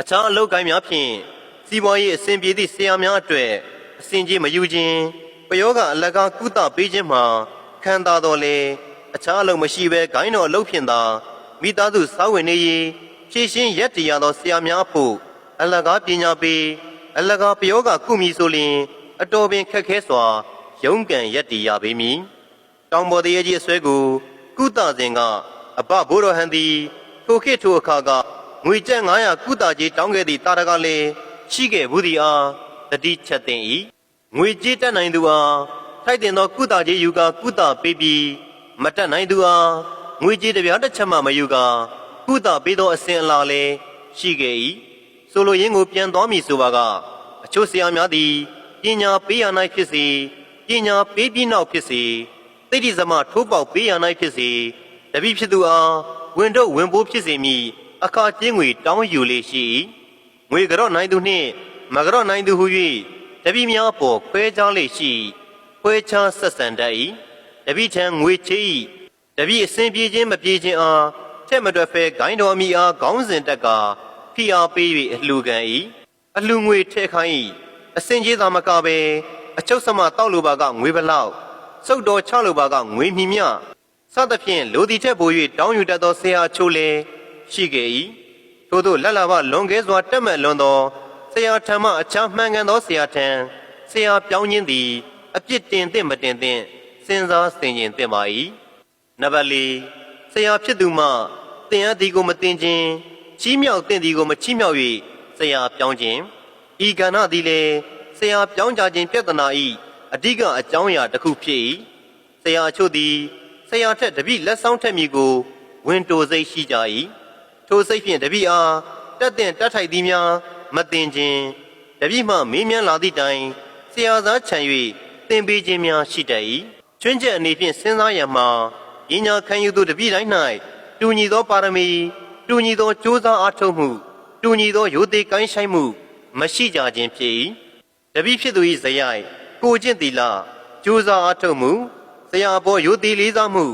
အခြားအလုပ်ကိုင်းများဖြင့်စီးပွားရေးအဆင်ပြေသည့်ဆရာများအတွက်အစဉ်ကြီးမယူခြင်းပယောဂအလကားကုသပေးခြင်းမှာခံသာတော်လေအခြားအလုပ်မရှိဘဲဂိုင်းတော်အလုပ်ဖြင့်သာမိသားစုစာဝင်နေရေးဖြည့်ရှင်းရက်တရားသောဆရာများဖို့အလကားပညာပေးအလကားပယောဂကုမီဆိုလျှင်အတော်ပင်ခက်ခဲစွာရုန်းကန်ရက်တည်ရပေမည်တောင်ပေါ်တရေကြီးအစွဲကိုကုသစဉ်ကအဘဘိုးတော်ဟန်သည်ထိုခေတ်ထိုအခါက ငွေကျပ်900ကုသကြီးတောင်းခဲ့သည့်တာရကလည်းရှိခဲ့ဘူးသည်အားတတိချက်တင်၏ငွေကြေးတက်နိုင်သူအားထိုက်တင်သောကုသကြီးယူကာကုသပေးပြီးမတက်နိုင်သူအားငွေကြေးတစ်ပြားတစ်ချက်မှမယူကာကုသပေးသောအစဉ်အလာလည်းရှိခဲ့၏ဆိုလိုရင်းကိုပြန်သွားမည်ဆိုပါကအချို့ဆရာများသည်ပညာပေးရ၌ဖြစ်စေပညာပေးပြီးနောက်ဖြစ်စေသိတိသမထိုးပေါက်ပေးရ၌ဖြစ်စေတပိဖြစ်သူအားဝင်တော့ဝင်ပိုးဖြစ်စေမည် အခါကျင်းငွေတောင်းယူလေရှိ၏ငွေကြော့နိုင်သူနှင့်မကြော့နိုင်သူဟု၍တပိများပေါ်ခွဲခြားလေရှိခွဲခြားဆက်ဆံတတ်၏တပိထံငွေချေ၏တပိအစဉ်ပြေခြင်းမပြေခြင်းအားထက်မတွက်ဖဲဂိုင်းတော်မီအားခေါင်းစဉ်တက်ကဖိအားပေး၍အလှူခံ၏အလှူငွေထဲခိုင်း၏အစဉ်ကြီးသာမကပဲအချုပ်စမတောက်လိုပါကငွေဘလောက်စုတ်တော်ချလိုပါကငွေမြမြစသဖြင့်လိုတီထက်ပို၍တောင်းယူတတ်သောဆရာချို့လည်း ရှိခဲ့၏ထို့သောလက်လာဘလွန်ကဲစွာတက်မှတ်လွန်သောဆရာထံမှအခြားမှန်ကန်သောဆရာထံဆရာပြောင်းခြင်းသည် အပြစ်တင်သင့်မတင်သင့်စဉ်းစားဆင်ခြင်သင့်ပါ၏နံပါတ်၄ဆရာဖြစ်သူမှတင်အပ်သည်ကိုမတင်ခြင်းချီးမြှောက်သင့်သည်ကိုမချီးမြှောက်၍ဆရာပြောင်းခြင်းဤကဏ္ဍသည်လည်းဆရာပြောင်းကြခြင်းပြဿနာ၏အဓိကအကြောင်းအရာတစ်ခုဖြစ်၏ဆရာအချို့သည်ဆရာထက်တပိလက်ဆောင်ထက်မည်ကို ဝင်တိုစိတ်ရှိကြ၏ ထိုစိတ်ဖြင့်တပိအားတက်တင်တက်ထိုက်သည်များမတင်ခြင်းတပိမှမေးမြန်းလာသည့်တိုင်ဆရာသားခြံ၍သင်ပေးခြင်းများရှိတတ်၏ချွင်းချက်အနေဖြင့်စဉ်းစားရမှာပညာခံယူသူတပိတိုင်း၌တူညီသောပါရမီတူညီသောကြိုးစားအားထုတ်မှုတူညီသောရိုသေကိုင်းဆိုင်မှု မရှိကြခြင်းဖြစ်၏တပိဖြစ်သူ၏ဇယိုက်ကိုကျင့်သီလကြိုးစားအားထုတ်မှုဆရာအပေါ်ရိုသေလေးစားမှု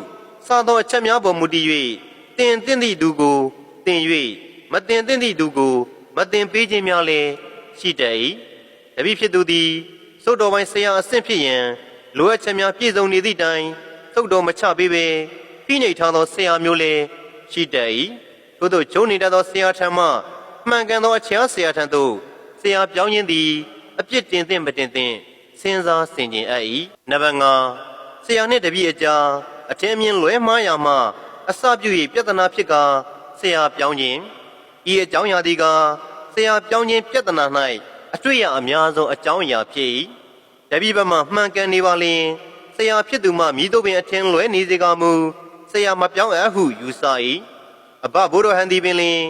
စသောအချက်များပေါ်မူတည်၍တင်သင့်သည့်သူကို တင်၍မတင်သင့်သည့်သူကို မတင်ပေးခြင်းများလည်းရှိတတ်၏တပိဖြစ်သူသည်သုတ်တော်ပိုင်းဆရာအဆင့်ဖြစ်ရန်လိုအပ်ချက်များပြည့်စုံနေသည့်တိုင်သုတ်တော်မချပေးဘဲဖိနှိပ်ထားသောဆရာမျိုးလည်းရှိတတ်၏ထို့သောဂျုံနေတတ်သောဆရာထံမှမှန်ကန်သောအခြားဆရာထံသို့ဆရာပြောင်းခြင်းသည်အပြစ်တင်သင့်မတင်သင့်စဉ်းစားဆင်ခြင်အပ်၏နံပါတ်5ဆရာနှင့်တပည့်အကြားအထင်းမြင်လွဲမှားရာမှအစပြု၍ပြဿနာဖြစ်ကာ ဆရာပြောင်းခြင်းဤအကြောင်းအရာသည်ကဆရာပြောင်းခြင်းပြဿနာ၌အတွေ့အအများဆုံးအကြောင်းအရာဖြစ်၏တပည့်ဘက်မှမှန်ကန်နေပါလျင်ဆရာဖြစ်သူမှမိတို့ပင်အထင်းလွဲနေစေကမူဆရာမပြောင်းအပ်ဟုယူဆ၏အဘဘိုးတော်ဟန်သည်ပင်လျင်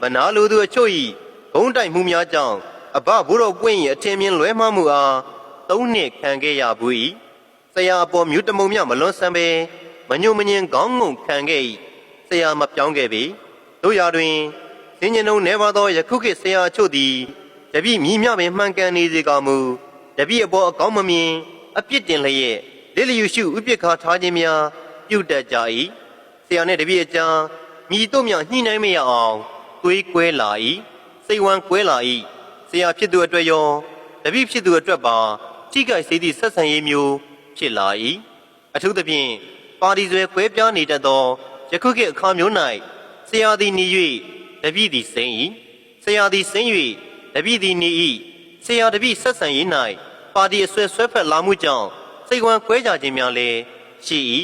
မနာလိုသူအချို့၏ဘုံတိုက်မှုများကြောင့်အဘဘိုးတော်ပွင့်၏အထင်မြင်လွဲမှားမှုအားသုံးနှစ်ခံခဲ့ရဘူး၏ဆရာအပေါ်မြူတမုံမြမလွန်ဆန်းပဲမညုံမငင်ခေါင်းငုံခံခဲ့၏ဆရာမပြောင်းခဲ့ပေ တို့ရာတွင်စင်ញင်ုံနေပါသောယခုခေတ်ဆရာအချို့သည်တပည့်မြည်မြပင်မှန်ကန်နေစေကမူတပည့်အပေါ်အကောင်းမမြင်အပြစ်တင်လျက်လက်လျူရှုဥပိ္ပခါထားခြင်းများပြုတ်တက်ကြ၏ဆရာနှင့်တပည့်အကြားမြည်တို့မြညှိနှိုင်းမရအောင်သွေးကွဲလာ၏စိတ်ဝမ်းကွဲလာ၏ဆရာဖြစ်သူအတွက်ရောတပည့်ဖြစ်သူအတွက်ပါထိခိုက်စေသည့်ဆက်ဆံရေးမျိုးဖြစ်လာ၏အထူးသဖြင့်ပါတီဆွဲကွဲပြားနေတတ်သောယခုခေတ်အခါမျိုး၌ ဆရာသည်နေ၍တပည့်သည်စိမ့်၏ဆရာသည်စိမ့်၍တပည့်သည်နေ၏ဆရာတပည့်ဆက်ဆံရေး၌ပါတီအဆွဲဆွဲဖက်လာမှုကြောင့်စိတ်ဝမ်းကွဲကြခြင်းများလည်းရှိ၏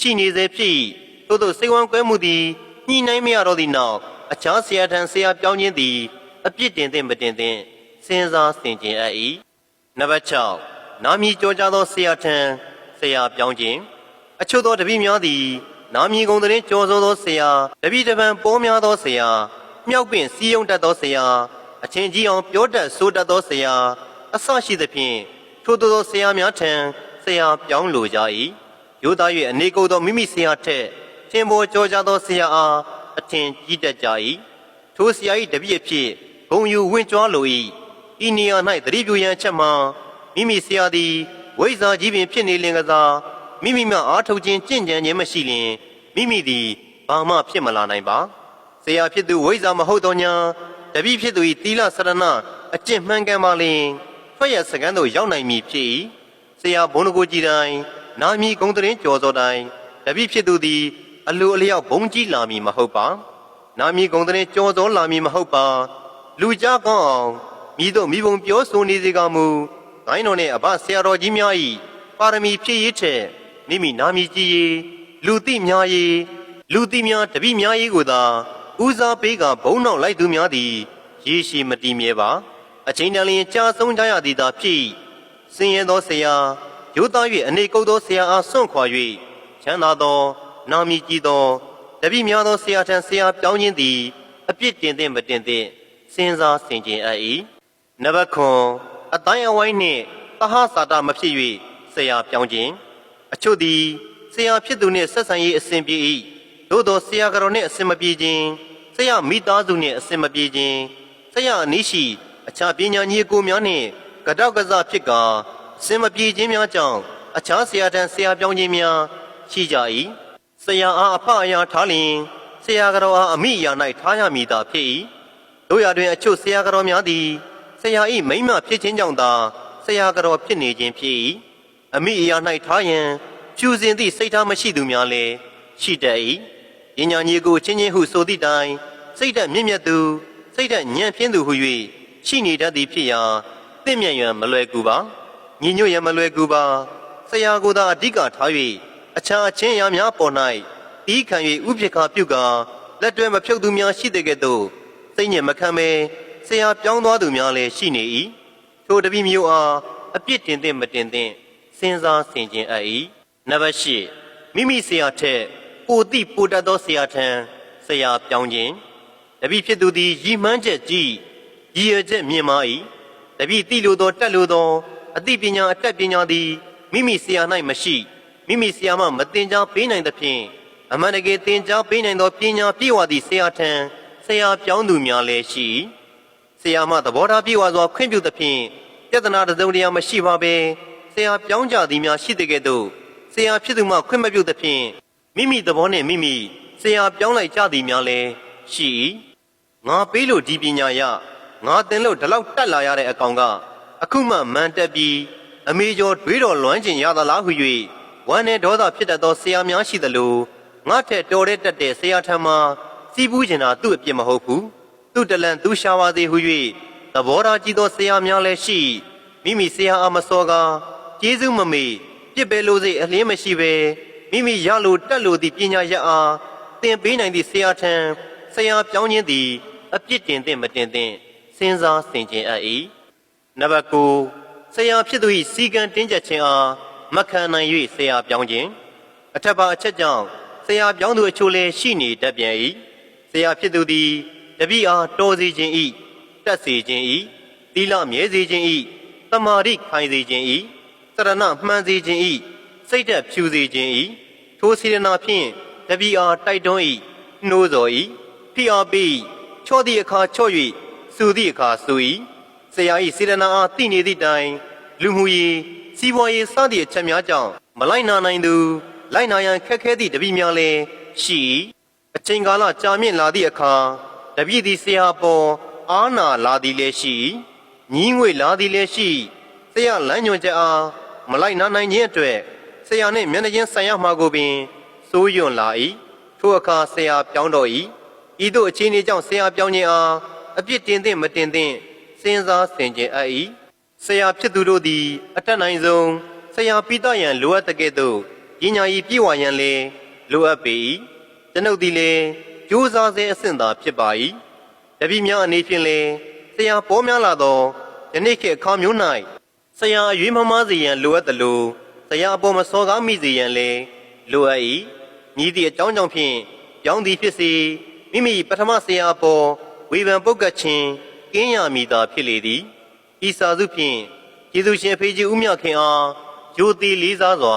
ရှိနေစေဖြစ်၏သို့သောစိတ်ဝမ်းကွဲမှုသည်ညှိနှိုင်းမရတော့သည့်နောက်အခြားဆရာထံဆရာပြောင်းခြင်းသည်အပြစ်တင်သင့်မတင်သင့်စဉ်းစားဆင်ခြင်အပ်၏နံပါတ်6နာမည်ကြောကြသောဆရာထံဆရာပြောင်းခြင်းအချို့သောတပည့်များသည် နာမည်ကုန်တဲ့ကြောစိုးသောဆရာတပည့်တပံပိုးများသောဆရာမြောက်ပင်စီယုံတတ်သောဆရာအချင်းကြီးအောင်ပြောတတ်ဆိုတတ်သောဆရာအဆရှိသဖြင့်ထို့သောဆရာများထံဆရာပြောင်းလိုကြ၏ရိုးသား၍အနေကုန်သောမိမိဆရာထက်ထင်ပေါ်ကြောကြသောဆရာအားအထင်ကြီးတတ်ကြ၏ထိုဆရာ၏တပည့်အဖြစ်ဂုံယူဝင့်ကြွားလို၏ဤနေရာ၌သတိပြုရန်အချက်မှာမိမိဆရာသည်ဝိဇ္ဇာကြီးပင်ဖြစ်နေလင်ကစား မိမိမှအားထုတ်ခြင်းကြင့်ကြံခြင်းမရှိလျင်မိမိသည်ဘာမှဖြစ်မလာနိုင်ပါဆရာဖြစ်သူဝိဇ္ဇာမဟုတ်သောညာတပည့်ဖြစ်သူ၏သီလစရဏအကျင့်မှန်ကန်ပါလင်ထွက်ရစကန်းသို့ရောက်နိုင်မည်ဖြစ်၏ဆရာဘုန်းတော်ကိုကြည်တိုင်းနာမီဂုံတရင်ကြော်စောတိုင်းတပည့်ဖြစ်သူသည်အလိုအလျောက်ဘုံကြီးလာမည်မဟုတ်ပါနာမီဂုံတရင်ကြော်စောလာမည်မဟုတ်ပါလူကြားကောင်းအောင်မိတို့မိဘုံပြောဆိုနေစေကမူဂိုင်းတော်နှင့်အဘဆရာတော်ကြီးများ၏ပါရမီဖြည့်ရည်ထက် မိမိနာမည်ကြီးရေးလူသိများရေးလူသိများတပည့်များရေးကိုသာဦးစားပေးကဘုံနောက်လိုက်သူများသည်ရေရှိမတည်မြဲပါ အချိန်တန်လျင်ကြာဆုံးကြရသည်သာဖြစ်၏စင်ရဲသောဆရာရိုးသား၍အနေကုပ်သောဆရာအားစွန့်ခွာ၍ချမ်းသာသော နာမည်ကြီးသောတပည့်များသောဆရာထံဆရာပြောင်းခြင်းသည်အပြစ်တင်သင့်မတင်သင့်စဉ်းစားဆင်ခြင်အပ်၏နံပါတ်ခွန်အတိုင်းအဝိုင်းနှင့်သဟစာတမဖြစ်၍ဆရာပြောင်းခြင်း အချို့သည်ဆရာဖြစ်သူနှင့်ဆက်ဆံရေးအစဉ်ပြေ၏သို့သောဆရာကတော်နှင့်အစဉ်မပြေခြင်းဆရာမိသားစုနှင့်အစဉ်မပြေခြင်းဆရာအနည်းရှိအခြားပညာညီအကိုများနှင့်ကတောက်ကစားဖြစ်ကာအစဉ်မပြေခြင်းများကြောင့်အခြားဆရာထံဆရာပြောင်းခြင်းများရှိကြ၏ဆရာအားအဖအရာထားလျင်ဆရာကတော်အားအမိအရာ၌ထားရမည်သာဖြစ်၏တို့ရတွင်အချို့ဆရာကတော်များသည်ဆရာ၏မိမ့်မဖြစ်ခြင်းကြောင့်သာဆရာကတော်ဖြစ်နေခြင်းဖြစ်၏ အမိအရာ၌ထားရန်ဖြူစင်သည့်စိတ်ထားမရှိသူများလည်းရှိတတ်၏ပညာညီကိုချင်းချင်းဟုဆိုသည့်တိုင်စိတ်ဓာတ်မြင့်မြတ်သူစိတ်ဓာတ်ညံ့ဖျင်းသူဟု၍ရှိနေတတ်သည်ဖြစ်ရာတင့်မြတ်ရန်မလွယ်ကူပါညီညွတ်ရန်မလွယ်ကူပါဆရာကိုသာအဓိကထား၍အခြားအချင်းအရာများပေါ်၌တီးခံ၍ဥပက္ခပြုကာလက်တွဲမဖြုတ်သူများရှိတဲ့ကဲ့သို့စိတ်ညစ်မခံမဲဆရာပြောင်းသွားသူများလည်းရှိနေ၏ထိုတပိမျိုးအားအပြစ်တင်သင့်မတင်သင့် စဉ်းစားဆင်ခြင်အပ်၏နံပါတ်၈မိမိဆရာထက်ပိုတိပိုတတ်သောဆရာထံဆရာပြောင်းခြင်းတပိဖြစ်သူသည်ရည်မှန်းချက်ကြီးရည်ရွယ်ချက်မြင့်မာ၏တပိတိလိုသောတက်လိုသော အသိပညာအတတ်ပညာသည်မိမိဆရာ၌မရှိမိမိဆရာမှမတင် जा ပေးနိုင်သဖြင့်အမှန်တကယ်တင် जा ပေးနိုင်သောပညာပြည့်ဝသည့်ဆရာထံဆရာပြောင်းသူများလည်းရှိ၏ဆရာမသဘောထားပြည့်ဝစွာခွင့်ပြုသဖြင့်ပြဿနာတစ်စုံတစ်ရာမရှိပါဘဲ ဆရာပြောင်းကြသည်များရှိတဲ့ကဲ့သို့ဆရာဖြစ်သူမှခွင့်မပြုသဖြင့်မိမိသဘောနှင့်မိမိဆရာပြောင်းလိုက်ကြသည်များလည်းရှိ၏ငါပေးလို့ဒီပညာရငါတင်လို့ဒီလောက်တက်လာရတဲ့အကောင်က အခုမှမန်တက်ပြီးအမေကျော်တွေးတော်လွမ်းကျင်ရသလားဟု၍ဝမ်းနဲ့ဒေါသဖြစ်တတ်သောဆရာများရှိသလိုငါထက်တော်တဲ့တက်တဲ့ဆရာထံမှစီးပူးကျင်တာသူ့အပြစ်မဟုတ်ဘူးသူ့တလန်သူရှာပါသေးဟု၍သဘောထားကြီးသောဆရာများလည်းရှိမိမိဆရာအားမစောကား ကျေးဇူးမမေ့ပြစ်ပဲလို့စိတ်အလင်းမရှိပဲမိမိရလို့တက်လို့သည့်ပညာရအားသင်ပေးနိုင်သည့်ဆရာထံဆရာပြောင်းခြင်းသည်အပြစ်တင်သင့်မတင်သင့်စဉ်းစားဆင်ခြင်အပ်၏နံပါတ်9ဆရာဖြစ်သူ၏စီကံတင်းကျပ်ခြင်းအားမခံနိုင်၍ဆရာပြောင်းခြင်းအထက်ပါအချက်ကြောင့်ဆရာပြောင်းသူအချို့လည်းရှိနေတတ်ပြန်၏ဆရာဖြစ်သူသည်တပည့်အားတော်စေခြင်း၏တက်စေခြင်း၏သီလမြဲစေခြင်း၏တမာတိခိုင်စေခြင်း၏ စရဏမှန်စေခြင်း၏စိတ်သက်ဖြူစေခြင်း၏ထိုစေရနာဖြင့်တပည့်အားတိုက်တွန်း၏နှိုးဆော်၏ဖိအားပေး၏ချော့သည့်အခါချော့၍စူသည့်အခါစူ၏ဆရာ၏စေရနာအားသိနေသည့်တိုင်လူမှုရေးစီးပွားရေးစသည့်အချက်များကြောင့်မလိုက်နာနိုင်သူလိုက်နာရန်ခက်ခဲသည့်တပည့်များလည်းရှိ၏အချိန်ကာလကြာမြင့်လာသည့်အခါတပည့်သည်ဆရာပေါ်အာနာလာသည်လည်းရှိ၏ညီးငွေလာသည်လည်းရှိဆရာလမ်းညွှန်ချက်အား မလိုက်နာနိုင်ခြင်းအတွက်ဆရာနှင့်မျက်နှာချင်းဆိုင်ရမှာကိုပင်စိုးရွံ့လာ၏ထိုအခါဆရာပြောင်းတော့၏ဤသို့အခြေအနေကြောင့်ဆရာပြောင်းခြင်းအားအပြစ်တင်သင့်မတင်သင့်စဉ်းစားဆင်ခြင်အပ်၏ဆရာဖြစ်သူတို့သည်အတတ်နိုင်ဆုံးဆရာပိတရန်လိုအပ်တဲ့ကဲ့သို့ပညာဤပြည့်ဝရန်လည်းလိုအပ်ပေ၏ကျွန်ုပ်သည်လည်းကြိုးစားစေအဆင့်သာဖြစ်ပါ၏တပည့်များအနေဖြင့်လည်းဆရာပေါ်များလာသောယနေ့ခေတ်အခါမျိုး၌ ဆရာအရွေးမမားစေရန်လိုအပ်သလိုဆရာအပေါ်မစော်ကားမိစေရန်လည်းလိုအပ်၏မြည်သည့်အကြောင်းကြောင့်ဖြင့်ပြောင်းသည်ဖြစ်စေမိမိပထမဆရာအပေါ်ဝေဖန်ပုတ်ကတ်ခြင်းကင်းရမိသာဖြစ်လေသည်ဤစာစုဖြင့်ယေရှုရှင်ဖေကြီးဦးမြခင်အားယိုသေးလေးစားစွာ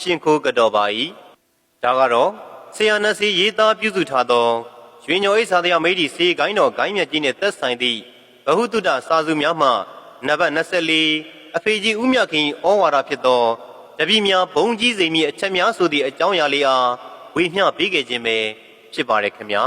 ရှင်ခိုးကြတော်ပါ၏ဒါကတော့ဆရာနတ်စီရေးသားပြုစုထားသောရွှေညောအိစာတရားမိတ်ဒီစေကိုင်းတော်ဂိုင်းမြတ်ကြီးနှင့်သက်ဆိုင်သည့်ဘဟုတုတစာစုများမှနံပါတ်24 အဖေကြီးဦးမြခင်ဩဝါဒဖြစ်သောတပည့်များဘုံကြီးစိမ်မြအချက်များဆိုသည့်အကြောင်းအရာလေးအားဝေမျှပေးခဲ့ခြင်းပဲဖြစ်ပါတယ်ခင်ဗျာ